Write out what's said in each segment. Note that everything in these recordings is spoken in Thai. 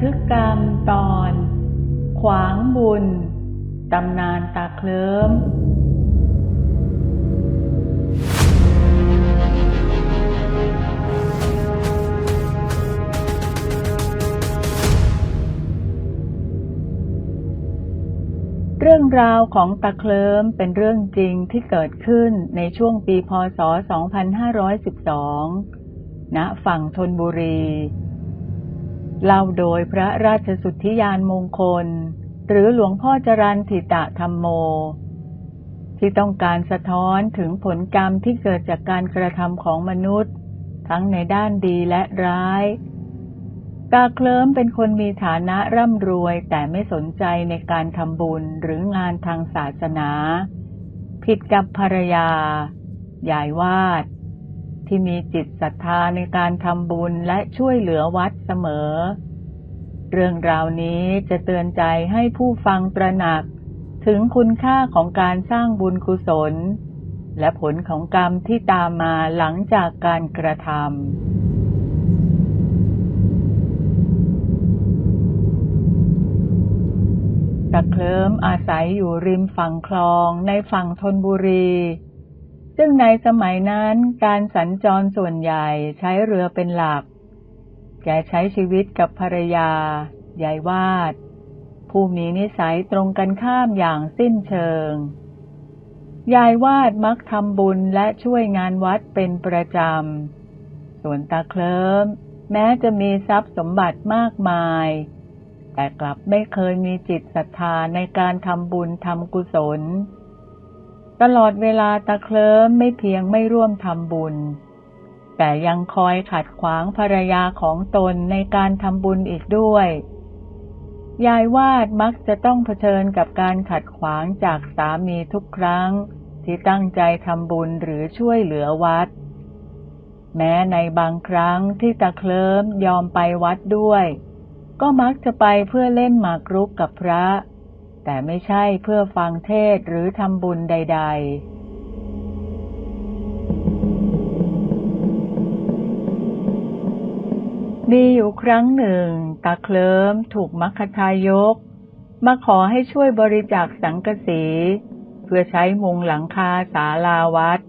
ทึกกรรมตอน ขวางบุญ ตำนานตาเคลิ้ม เรื่องราวของตาเคลิ้มเป็นเรื่องจริงที่เกิดขึ้นในช่วงปีพศ 2512 ณ ฝั่งธนบุรี เล่าโดยพระราชสุทธิยานมงคล หรือหลวงพ่อจรันทิตะธรรมโม ที่ต้องการสะท้อนถึงผลกรรมที่เกิดจากการกระทำของมนุษย์ ทั้งในด้านดีและร้ายตาเคลิ้มเป็นคนมีฐานะร่ำรวยแต่ไม่สนใจในการทำบุญหรืองานทางศาสนา ผิดกับภรรยา ยายวาด ที่มีจิตศรัทธาในการทำบุญและช่วยเหลือวัดเสมอ เรื่องราวนี้จะเตือนใจให้ผู้ฟังตระหนัก ถึงคุณค่าของการสร้างบุญกุศล และผลของกรรมที่ตามมาหลังจากการกระทำตะเคลิ้มอาศัยอยู่ริมฝั่งคลองในฝั่งธนบุรี ซึ่งในสมัยนั้นการสัญจรส่วนใหญ่ใช้เรือเป็นหลัก แกใช้ชีวิตกับภรรยา ยายวาด ผู้มีนิสัยตรงกันข้ามอย่างสิ้นเชิง ยายวาดมักทำบุญและช่วยงานวัดเป็นประจำ ส่วนตาเคลิ้มแม้จะมีทรัพย์สมบัติมากมาย แต่กลับไม่เคยมีจิตศรัทธาในการทำบุญทำกุศล ตลอดเวลาตาเคลิ้มไม่เพียงไม่ร่วมทำบุญ แต่ยังคอยขัดขวางภรรยาของตนในการทำบุญอีกด้วย ยายวาดมักจะต้องเผชิญกับการขัดขวางจากสามีทุกครั้ง ที่ตั้งใจทำบุญหรือช่วยเหลือวัด แม้ในบางครั้งที่ตาเคลิ้มยอมไปวัดด้วย ก็มักจะไปเพื่อเล่นหมากรุกกับพระ แต่ไม่ใช่เพื่อฟังเทศหรือทำบุญใด ๆมีอยู่ครั้งหนึ่ง ตาเคลิ้มถูกมัคคทายก มาขอให้ช่วยบริจาคสังกสีเพื่อใช้มุงหลังคาศาลาวัด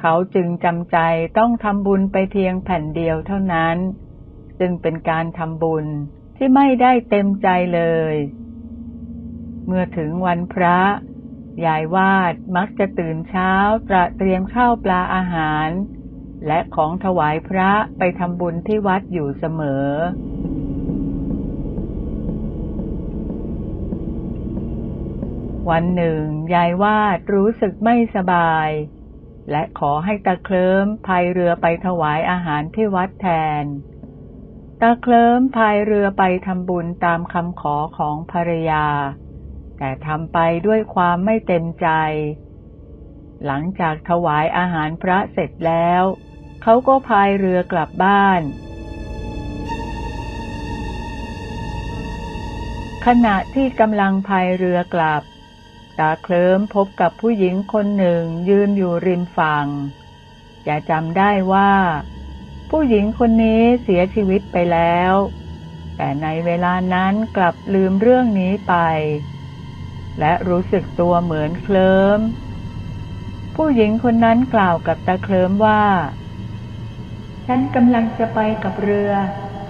เขาจึงจำใจต้องทำบุญไปเพียงแผ่นเดียวเท่านั้นซึ่งเป็นการทำบุญที่ไม่ได้เต็มใจเลย เมื่อถึงวันพระ ยายวาดมักจะตื่นเช้าตระเตรียมข้าวปลาอาหาร และของถวายพระไปทำบุญที่วัดอยู่เสมอ วันหนึ่ง ยายวาดรู้สึกไม่สบาย และขอให้ตาเคลิ้มพายเรือไปถวายอาหารที่วัดแทนตาเคลิ้มพายเรือไปทำบุญตามคำขอของภรรยา แต่ทำไปด้วยความไม่เต็มใจ หลังจากถวายอาหารพระเสร็จแล้ว เขาก็พายเรือกลับบ้าน ขณะที่กำลังพายเรือกลับ ตาเคลิ้มพบกับผู้หญิงคนหนึ่งยืนอยู่ริมฝั่งจะจำได้ว่า ผู้หญิงคนนี้เสียชีวิตไปแล้ว แต่ในเวลานั้นกลับลืมเรื่องนี้ไป และรู้สึกตัวเหมือนเคลิ้ม ผู้หญิงคนนั้นกล่าวกับตาเคลิ้มว่า ฉันกำลังจะไปกับเรือ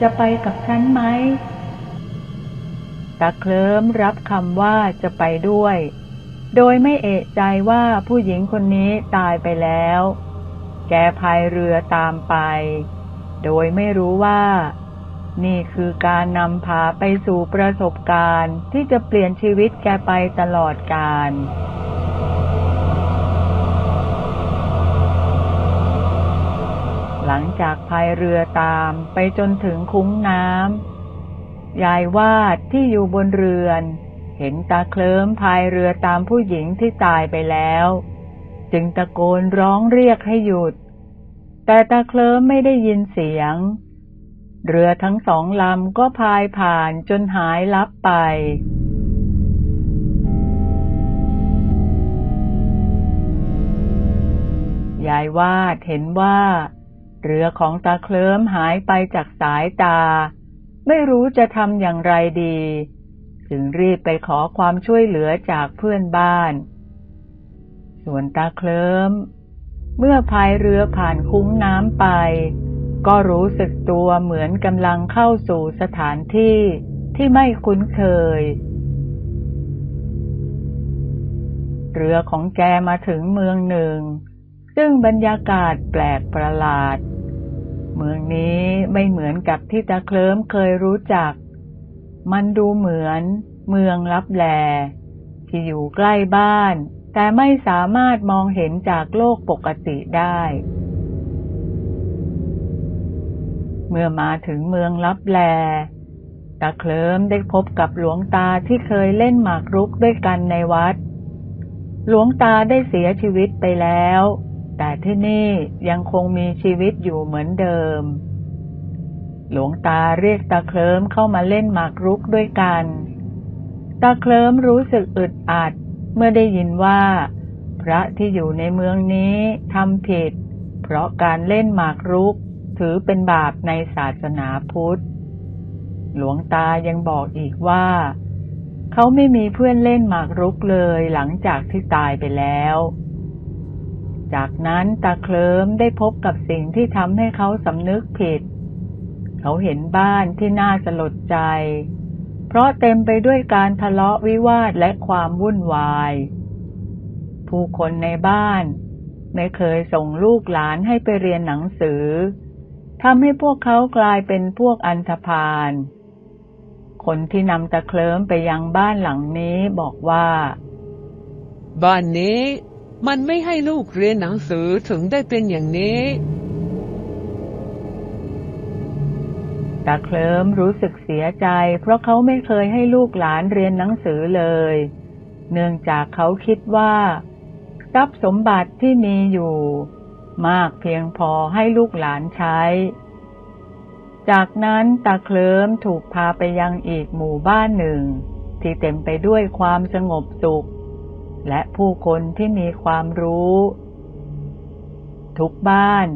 จะไปกับฉันไหมตาเคลิ้มรับคำว่าจะไปด้วย โดยไม่เอะใจว่าผู้หญิงคนนี้ตายไปแล้ว แกพายเรือตามไป โดยไม่รู้ว่า นี่คือการนำพาไปสู่ประสบการณ์ ที่จะเปลี่ยนชีวิตแกไปตลอดกาลหลังจากพายเรือตามไปจนถึงคุ้งน้ำยายวาดที่อยู่บนเรือน เห็นตาเคลิ้มพายเรือตามผู้หญิงที่ตายไปแล้ว จึงตะโกนร้องเรียกให้หยุด แต่ตาเคลิ้มไม่ได้ยินเสียง เรือทั้งสองลำก็พายผ่านจนหายลับไปยายวาดเห็นว่า เรือของตาเคลิ้มหายไปจากสายตา ไม่รู้จะทำอย่างไรดี จึงรีบไปขอความช่วยเหลือจากเพื่อนบ้าน ส่วนตาเคลิ้ม เมื่อพายเรือผ่านคุ้งน้ำไป ก็รู้สึกตัวเหมือนกำลังเข้าสู่สถานที่ที่ไม่คุ้นเคย เรือของแกมาถึงเมืองหนึ่ง ซึ่งบรรยากาศแปลกประหลาด เมืองนี้ไม่เหมือนกับที่ตาเคลิ้มเคยรู้จัก มันดูเหมือนเมืองลับแล ที่อยู่ใกล้บ้าน แต่ไม่สามารถมองเห็นจากโลกปกติได้ เมื่อมาถึงเมืองลับแลตาเคลิ้มได้พบกับหลวงตาที่เคยเล่นหมากรุกด้วยกันในวัด หลวงตาได้เสียชีวิตไปแล้ว แต่ที่นี่ยังคงมีชีวิตอยู่เหมือนเดิม หลวงตาเรียกตาเคลิ้มเข้ามาเล่นหมากรุกด้วยกัน ตาเคลิ้มรู้สึกอึดอัดเมื่อได้ยินว่า พระที่อยู่ในเมืองนี้ทำผิด เพราะการเล่นหมากรุก ถือเป็นบาปในศาสนาพุทธ หลวงตายังบอกอีกว่า เขาไม่มีเพื่อนเล่นหมากรุกเลยหลังจากที่ตายไปแล้ว จากนั้นตาเคลิ้มได้พบกับสิ่งที่ทำให้เขาสำนึกผิด เขาเห็นบ้านที่น่าสลดใจ เพราะเต็มไปด้วยการทะเลาะวิวาทและความวุ่นวาย ผู้คนในบ้านไม่เคยส่งลูกหลานให้ไปเรียนหนังสือ ทำให้พวกเขากลายเป็นพวกอันธพาล คนที่นำตะเคลิ้มไปยังบ้านหลังนี้บอกว่า บ้านนี้มันไม่ให้ลูกเรียนหนังสือถึงได้เป็นอย่างนี้ ตาเคลิ้มรู้สึกเสียใจ เพราะเขาไม่เคยให้ลูกหลานเรียนหนังสือเลย เนื่องจากเขาคิดว่า ทรัพย์สมบัติที่มีอยู่ มากเพียงพอให้ลูกหลานใช้ จากนั้นตาเคลิ้มถูกพาไปยังอีกหมู่บ้านหนึ่ง ที่เต็มไปด้วยความสงบสุข และผู้คนที่มีความรู้ ทุกบ้าน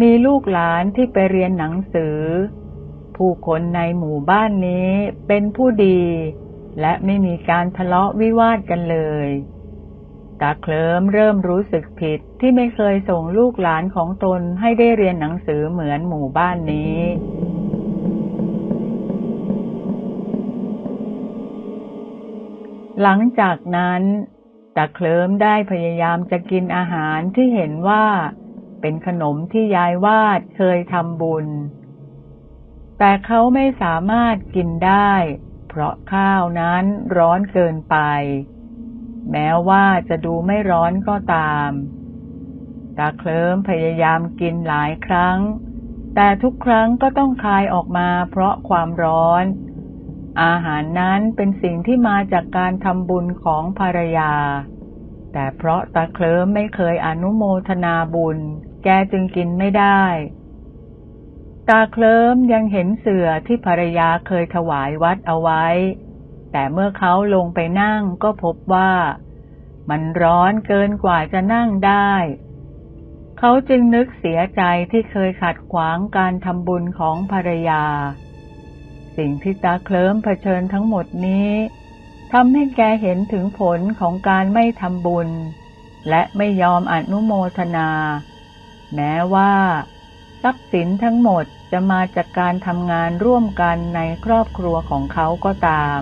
มีลูกหลานที่ไปเรียนหนังสือ ผู้คนในหมู่บ้านนี้เป็นผู้ดี และไม่มีการทะเลาะวิวาทกันเลย ตาเคลิมเริ่มรู้สึกผิดที่ไม่เคยส่งลูกหลานของตนให้ได้เรียนหนังสือเหมือนหมู่บ้านนี้หลังจากนั้นตาเคลิมได้พยายามจะกินอาหารที่เห็นว่า เป็นขนมที่ยายวาดเคยทำบุญ แต่เขาไม่สามารถกินได้ เพราะข้าวนั้นร้อนเกินไป แม้ว่าจะดูไม่ร้อนก็ตาม ตาเคลิ้มพยายามกินหลายครั้ง แต่ทุกครั้งก็ต้องคายออกมาเพราะความร้อน อาหารนั้นเป็นสิ่งที่มาจากการทำบุญของภรรยา แต่เพราะตาเคลิ้มไม่เคยอนุโมทนาบุญ แกจึงกินไม่ได้ ตาเคลิ้มยังเห็นเสื่อที่ภรรยาเคยถวายวัดเอาไว้ แต่เมื่อเขาลงไปนั่งก็พบว่า มันร้อนเกินกว่าจะนั่งได้ เขาจึงนึกเสียใจที่เคยขัดขวางการทำบุญของภรรยา สิ่งที่ตาเคลิ้มเผชิญทั้งหมดนี้ทำให้แกเห็นถึงผลของการไม่ทำบุญ และไม่ยอมอนุโมทนา แม้ว่าทรัพย์สินทั้งหมดจะมาจากการทำงานร่วมกันในครอบครัวของเขาก็ตาม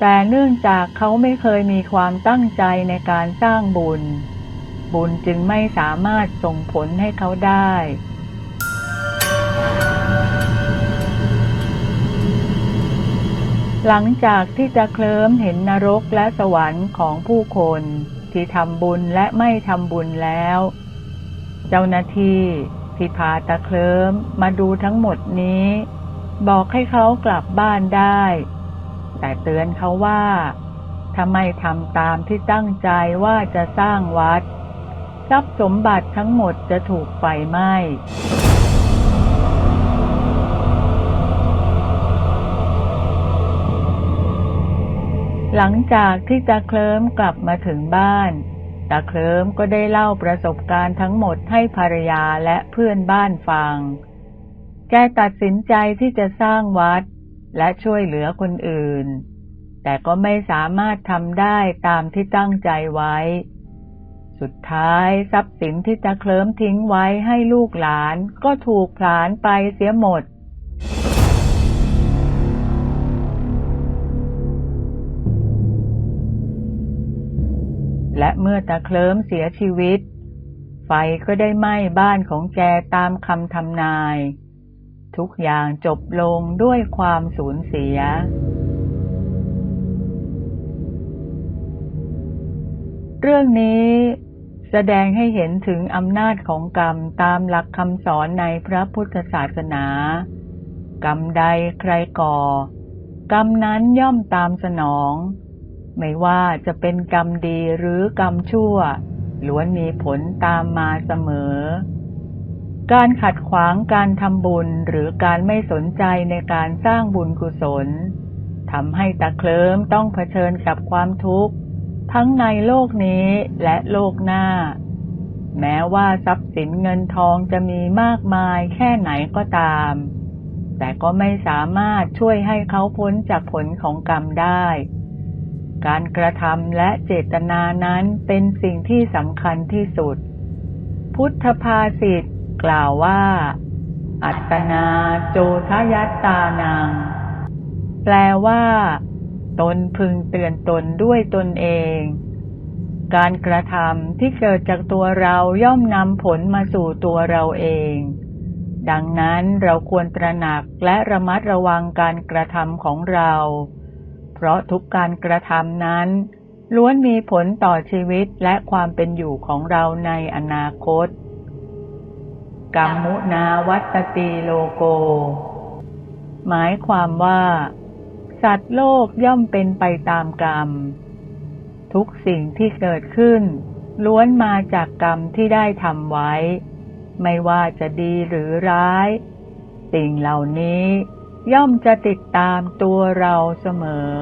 แต่เนื่องจากเขาไม่เคยมีความตั้งใจในการสร้างบุญ บุญจึงไม่สามารถส่งผลให้เขาได้ หลังจากที่จะเคลิ้มเห็นนรกและสวรรค์ของผู้คนที่ทำบุญและไม่ทำบุญแล้ว เจ้าหน้าที่ที่พาตะเคลิ้มมาดูทั้งหมดนี้ บอกให้เขากลับบ้านได้ แต่เตือนเขาว่าถ้าไม่ทำตามที่ตั้งใจว่าจะสร้างวัด ทรัพย์สมบัติทั้งหมดจะถูกไฟไหม้หลังจากที่ตาเคลิ้มกลับมาถึงบ้านตาเคลิ้มก็ได้เล่าประสบการณ์ทั้งหมดให้ภรรยาและเพื่อนบ้านฟัง แกตัดสินใจที่จะสร้างวัด และช่วยเหลือคนอื่น แต่ก็ไม่สามารถทำได้ตามที่ตั้งใจไว้ สุดท้ายทรัพย์สินที่ตะเคลิ้มทิ้งไว้ให้ลูกหลานก็ถูกผลาญไปเสียหมด และเมื่อตะเคลิ้มเสียชีวิต ไฟก็ได้ไหม้บ้านของแกตามคำทำนาย ทุกอย่างจบลงด้วยความสูญเสีย เรื่องนี้แสดงให้เห็นถึงอำนาจของกรรมตามหลักคำสอนในพระพุทธศาสนา กรรมใดใครก่อ กรรมนั้นย่อมตามสนอง ไม่ว่าจะเป็นกรรมดีหรือกรรมชั่วล้วนมีผลตามมาเสมอ การขัดขวางการทำบุญหรือการไม่สนใจในการสร้างบุญกุศลทำให้ตะเคลิ้มต้องเผชิญกับความทุกข์ ทั้งในโลกนี้และโลกหน้า แม้ว่าทรัพย์สินเงินทองจะมีมากมายแค่ไหนก็ตาม แต่ก็ไม่สามารถช่วยให้เขาพ้นจากผลของกรรมได้ การกระทำและเจตนานั้นเป็นสิ่งที่สำคัญที่สุด พุทธภาษิต กล่าวว่า อัตนาโจทยัตตานัง แปลว่า ตนพึงเตือนตนด้วยตนเอง การกระทำที่เกิดจากตัวเราย่อมนำผลมาสู่ตัวเราเอง ดังนั้นเราควรตระหนักและระมัดระวังการกระทำของเรา เพราะทุกการกระทำนั้นล้วนมีผลต่อชีวิตและความเป็นอยู่ของเราในอนาคต กรรมุนาวัตติโลโก หมายความว่า สัตว์โลกย่อมเป็นไปตามกรรม ทุกสิ่งที่เกิดขึ้น ล้วนมาจากกรรมที่ได้ทำไว้ ไม่ว่าจะดีหรือร้าย สิ่งเหล่านี้ย่อมจะติดตามตัวเราเสมอ